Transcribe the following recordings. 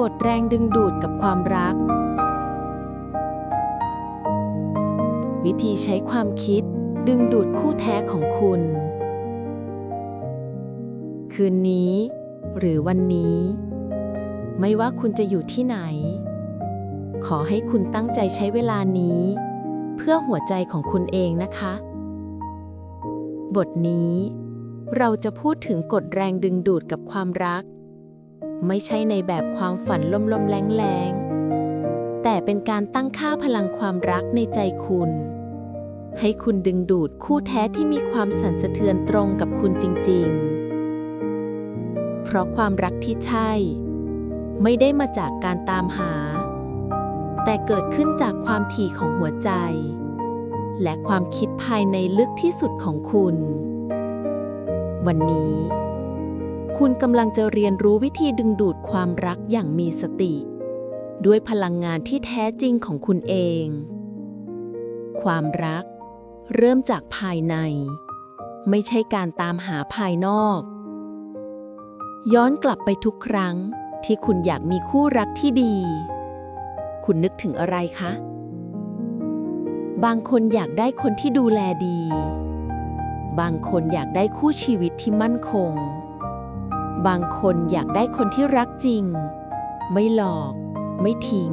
กดแรงดึงดูดกับความรัก วิธีใช้ความคิด ดึงดูดคู่แท้ของคุณ คืนนี้ หรือวันนี้ ไม่ว่าคุณจะอยู่ที่ไหน ขอให้คุณตั้งใจใช้เวลานี้ เพื่อหัวใจของคุณเองนะคะ บทนี้เราจะพูดถึงกฎแรงดึงดูดกับความรัก ไม่ใช่ในแบบความฝันลมๆแรงๆ แต่เป็นการตั้งค่าพลังความรักในใจคุณ ให้คุณดึงดูดคู่แท้ที่มีความสั่นสะเทือนตรงกับคุณจริงๆ เพราะความรักที่ใช่ ไม่ได้มาจากการตามหา แต่เกิดขึ้นจากความถี่ของหัวใจ และความคิดภายในลึกที่สุดของคุณ วันนี้ คุณกำลังจะเรียนรู้วิธีดึงดูดความรักอย่างมีสติ ด้วยพลังงานที่แท้จริงของคุณเอง ความรัก เริ่มจากภายใน ไม่ใช่การตามหาภายนอก ย้อนกลับไปทุกครั้งที่คุณอยากมีคู่รักที่ดี คุณนึกถึงอะไรคะ บางคนอยากได้คนที่ดูแลดี บางคนอยากได้คู่ชีวิตที่มั่นคง บางคนอยากได้คนที่รักจริง ไม่หลอก ไม่ทิ้ง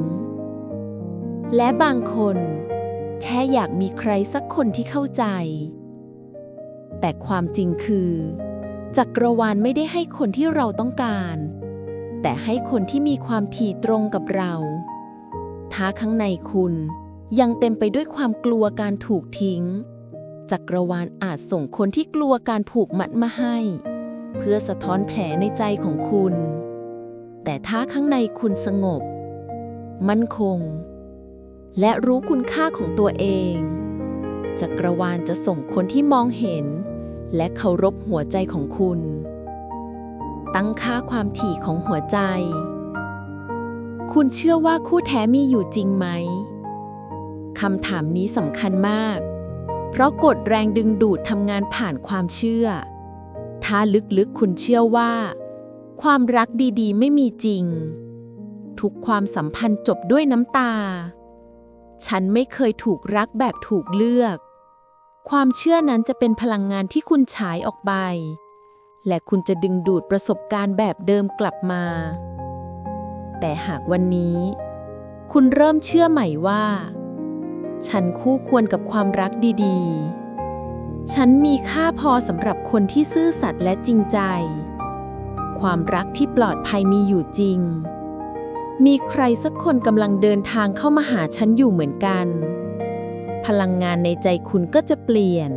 และบางคนแค่อยากมีใครสักคนที่เข้าใจ แต่ความจริงคือ จักรวาลไม่ได้ให้คนที่เราต้องการ แต่ให้คนที่มีความถี่ตรงกับเรา ถ้าข้างในคุณยังเต็มไปด้วยความกลัวการถูกทิ้ง จักรวาลอาจส่งคนที่กลัวการผูกมัดมาให้ เพื่อสะท้อนแผลในใจของคุณ แต่ถ้าข้างในคุณสงบ มั่นคง และรู้คุณค่าของตัวเอง จักรวาลจะส่งคนที่มองเห็น และเคารพหัวใจของคุณ ตั้งค่าความถี่ของหัวใจ คุณเชื่อว่าคู่แท้มีอยู่จริงไหมคำถามนี้สำคัญมาก เพราะกฎแรงดึงดูดทำงานผ่านความเชื่อ ถ้าลึกๆคุณเชื่อว่า ความรักดีๆ ไม่มีจริง ทุกความสัมพันธ์จบด้วยน้ำตา ฉันไม่เคยถูกรักแบบถูกเลือก ความเชื่อนั้นจะเป็นพลังงานที่คุณฉายออกไป และคุณจะดึงดูดประสบการณ์แบบเดิมกลับมา แต่หากวันนี้ คุณเริ่มเชื่อใหม่ว่า ฉันคู่ควรกับความรักดีๆ ฉันมีค่าพอสำหรับคนที่ซื่อสัตย์และจริงใจ ความรักที่ปลอดภัยมีอยู่จริง มีใครสักคนกำลังเดินทางเข้ามาหาฉันอยู่เหมือนกัน พลังงานในใจคุณก็จะเปลี่ยน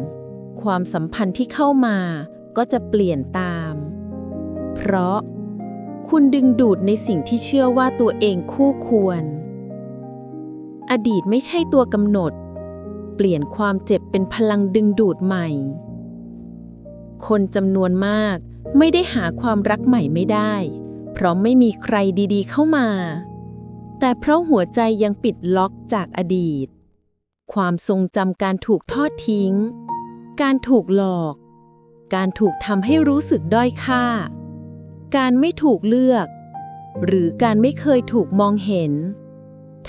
ความสัมพันธ์ที่เข้ามาก็จะเปลี่ยนตาม เพราะ คุณดึงดูดในสิ่งที่เชื่อว่าตัวเองคู่ควร อดีตไม่ใช่ตัวกำหนด เปลี่ยนความเจ็บเป็นพลังดึงดูดใหม่ คนจำนวนมากไม่ได้หาความรักใหม่ไม่ได้ เพราะไม่มีใครดีๆเข้ามา แต่เพราะหัวใจยังปิดล็อกจากอดีต ความทรงจำการถูกทอดทิ้ง การถูกหลอก การถูกทำให้รู้สึกด้อยค่า การไม่ถูกเลือก หรือการไม่เคยถูกมองเห็น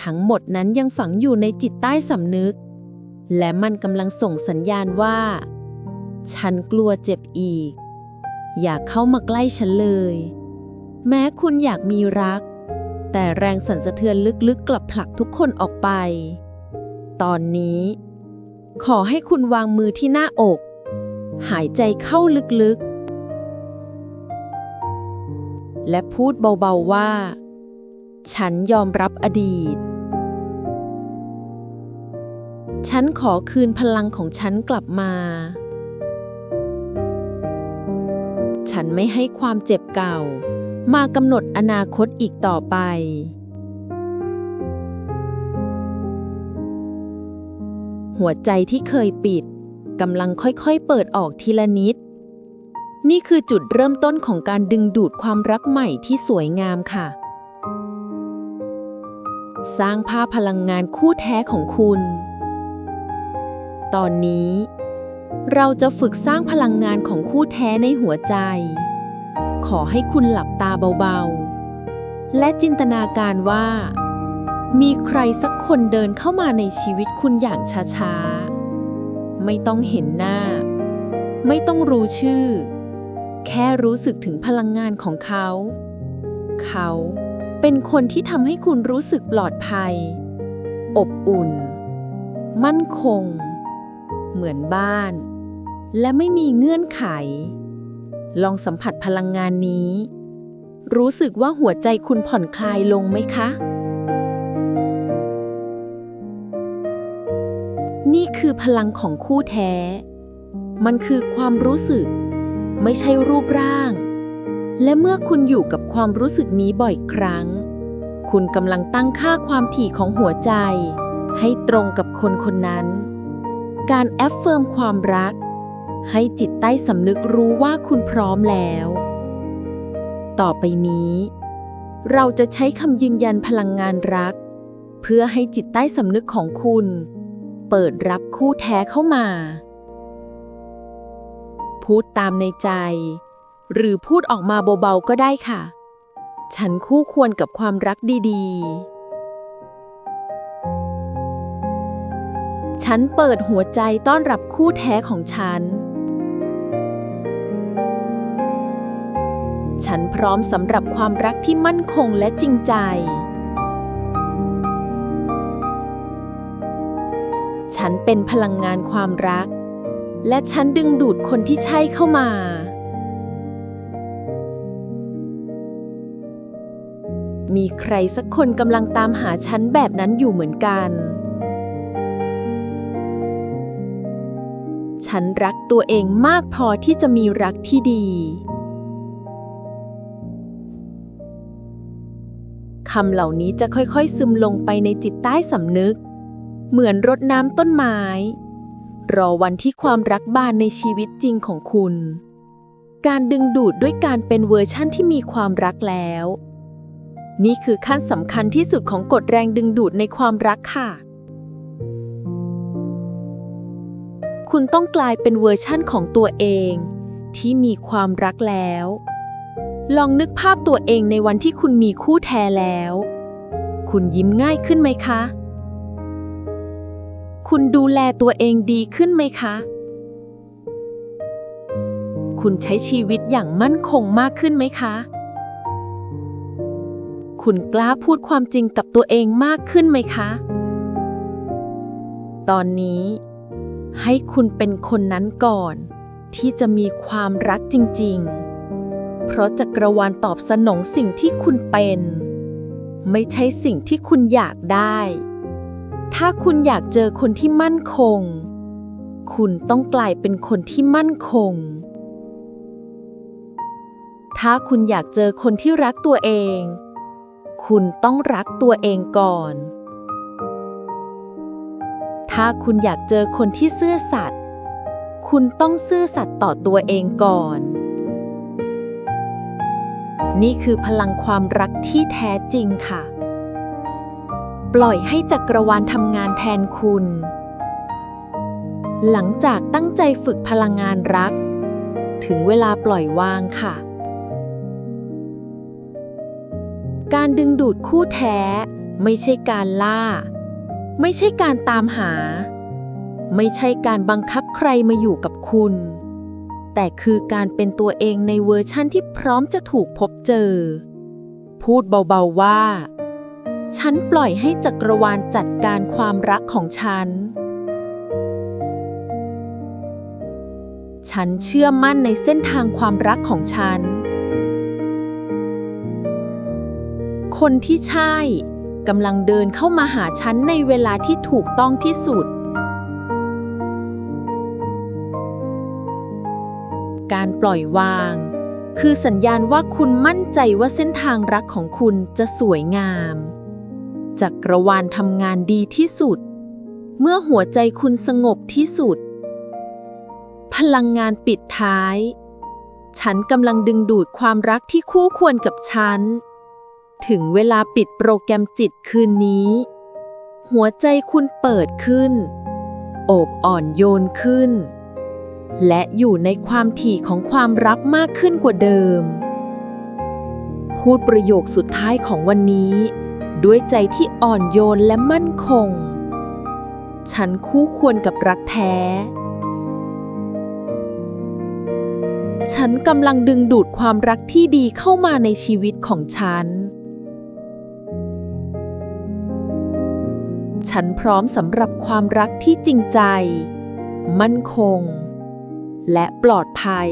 ทั้งหมดนั้นยังฝังอยู่ในจิตใต้สำนึก และมันกำลังส่งสัญญาณว่า ฉันกลัวเจ็บอีก อย่าเข้ามาใกล้ฉันเลย แม้คุณอยากมีรัก แต่แรงสั่นสะเทือนลึกๆ กลับผลักทุกคนออกไป ตอนนี้ ขอให้คุณวางมือที่หน้าอก หายใจเข้าลึกๆ และพูดเบาๆว่า ฉันยอมรับอดีต ฉันขอคืนพลังของฉันกลับมา ฉันไม่ให้ความเจ็บเก่า มากำหนดอนาคตอีกต่อไป หัวใจที่เคยปิดกำลังค่อยๆเปิดออกทีละนิด นี่คือจุดเริ่มต้นของการดึงดูดความรักใหม่ที่สวยงามค่ะ สร้างภาพพลังงานคู่แท้ของคุณ ตอนนี้ เราจะฝึกสร้างพลังงานของคู่แท้ในหัวใจ ขอให้คุณหลับตาเบาๆ และจินตนาการว่า มีใครสักคนเดินเข้ามาในชีวิตคุณอย่างช้าๆ ไม่ต้องเห็นหน้า ไม่ต้องรู้ชื่อ แค่รู้สึกถึงพลังงานของเขา เขาเป็นคนที่ทำให้คุณรู้สึกปลอดภัย อบอุ่น มั่นคง เหมือนบ้าน และไม่มีเงื่อนไข ลองสัมผัสพลังงานนี้ รู้สึกว่าหัวใจคุณผ่อนคลายลงไหมคะ นี่คือพลังของคู่แท้ มันคือความรู้สึก ไม่ใช่รูปร่าง และเมื่อคุณอยู่กับความรู้สึกนี้บ่อยครั้ง คุณกำลังตั้งค่าความถี่ของหัวใจให้ตรงกับคนคนนั้น การแอฟเฟิร์มความรัก ให้จิตใต้สำนึกรู้ว่าคุณพร้อมแล้ว ต่อไปนี้ เราจะใช้คำยืนยันพลังงานรัก เพื่อให้จิตใต้สำนึกของคุณ เปิดรับคู่แท้เข้ามา พูดตามในใจ หรือพูดออกมาเบาๆก็ได้ค่ะ ฉันคู่ควรกับความรักดีๆ ฉันเปิดหัวใจต้อนรับคู่แท้ของฉัน ฉันพร้อมสำหรับความรักที่มั่นคงและจริงใจ ฉันเป็นพลังงานความรัก และฉันดึงดูดคนที่ใช่เข้ามามีใครสักคนกำลังตามหาฉันแบบนั้นอยู่เหมือนกัน ฉันรักตัวเองมากพอที่จะมีรักที่ดี คำเหล่านี้จะค่อยๆ ซึมลงไปในจิตใต้สำนึก เหมือนรดน้ำต้นไม้ รอวันที่ความรักบานในชีวิตจริงของคุณ การดึงดูดด้วยการเป็นเวอร์ชั่นที่มีความรักแล้ว นี่คือขั้นสำคัญที่สุดของกฎแรงดึงดูดในความรักค่ะ คุณต้องกลายเป็นเวอร์ชั่นของตัวเอง ที่มีความรักแล้ว ลองนึกภาพตัวเองในวันที่คุณมีคู่แท้แล้ว คุณยิ้มง่ายขึ้นไหมคะ คุณดูแลตัวเองดีขึ้นไหมคะ คุณใช้ชีวิตอย่างมั่นคงมากขึ้นไหมคะ คุณกล้าพูดความจริงกับตัวเองมากขึ้นไหมคะ ตอนนี้ ให้คุณเป็นคนนั้นก่อน ที่จะมีความรักจริง ๆ เพราะจักรวาลตอบสนองสิ่งที่คุณเป็น ไม่ใช่สิ่งที่คุณอยากได้ ถ้าคุณอยากเจอคนที่มั่นคง คุณต้องกลายเป็นคนที่มั่นคง ถ้าคุณอยากเจอคนที่รักตัวเอง คุณต้องรักตัวเองก่อน ถ้าคุณอยากเจอคนที่ซื่อสัตย์ คุณต้องซื่อสัตย์ต่อตัวเองก่อน นี่คือพลังความรักที่แท้จริงค่ะ ปล่อยให้จักรวาลทำงานแทนคุณ หลังจากตั้งใจฝึกพลังงานรัก ถึงเวลาปล่อยวางค่ะ การดึงดูดคู่แท้ไม่ใช่การล่า ไม่ใช่การตามหา ไม่ใช่การบังคับใครมาอยู่กับคุณ แต่คือการเป็นตัวเองในเวอร์ชั่นที่พร้อมจะถูกพบเจอ พูดเบาๆว่า ฉันปล่อยให้จักรวาลจัดการความรักของฉัน ฉันเชื่อมั่นในเส้นทางความรักของฉัน คนที่ใช่ กำลังเดินเข้ามาหาฉันในเวลาที่ถูกต้องที่สุด การปล่อยวาง คือสัญญาณว่าคุณมั่นใจว่าเส้นทางรักของคุณจะสวยงาม จักรวาลทำงานดีที่สุด เมื่อหัวใจคุณสงบที่สุด พลังงานปิดท้าย ฉันกำลังดึงดูดความรักที่คู่ควรกับฉัน ถึงเวลาปิดโปรแกรมจิตคืนนี้ หัวใจคุณเปิดขึ้น โอบอ่อนโยนขึ้น และอยู่ในความถี่ของความรักมากขึ้นกว่าเดิม พูดประโยคสุดท้ายของวันนี้ ด้วยใจที่อ่อนโยนและมั่นคง ฉันคู่ควรกับรักแท้ ฉันกำลังดึงดูดความรักที่ดีเข้ามาในชีวิตของฉัน ฉันพร้อมสำหรับความรักที่จริงใจ มั่นคง และปลอดภัย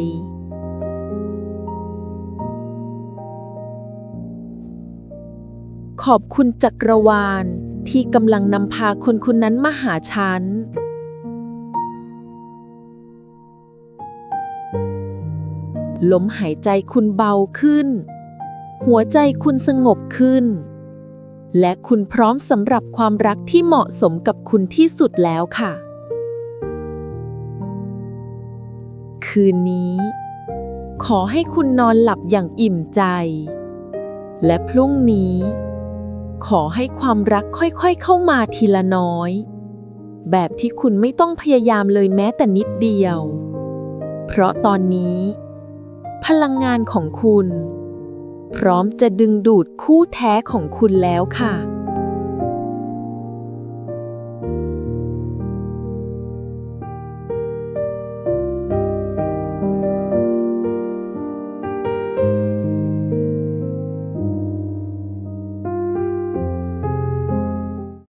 ขอบคุณจักรวาลที่กำลังนำพาคนคนนั้นมาหาฉัน ลมหายใจคุณเบาขึ้น หัวใจคุณสงบขึ้น และคุณพร้อมสำหรับความรักที่เหมาะสมกับคุณที่สุดแล้วค่ะ คืนนี้ ขอให้คุณนอนหลับอย่างอิ่มใจ และพรุ่งนี้ ขอให้ความรักค่อยๆเข้ามาทีละน้อย แบบที่คุณไม่ต้องพยายามเลยแม้แต่นิดเดียว เพราะตอนนี้ พลังงานของคุณ พร้อมจะดึงดูดคู่แท้ของคุณแล้วค่ะ